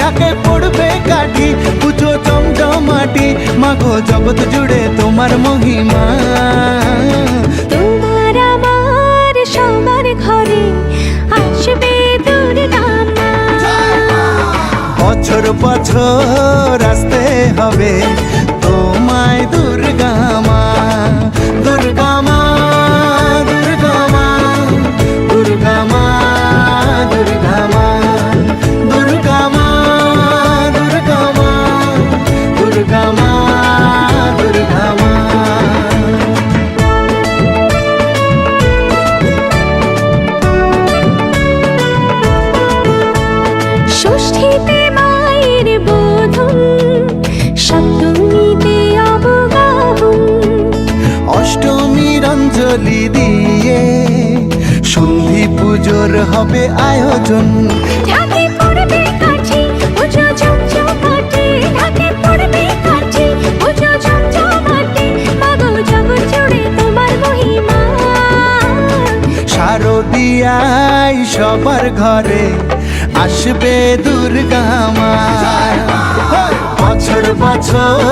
ঢাকে পড়বে কাঠি পুজো চমচমাটি মাগো জগৎ জুড়ে তোমার মহিমা। তোমার আমার সবার বছর বছর রাস্তে হবে। ষষ্ঠীতে মায়ের বোধন সপ্তমীতে অবগাহন। অষ্টমীর অঞ্জলি দিয়ে সন্ধি পুজোর হবে আয়োজন। শারদিয়াই সবার ঘরে আসবে দুর্গা মা। বছর বছর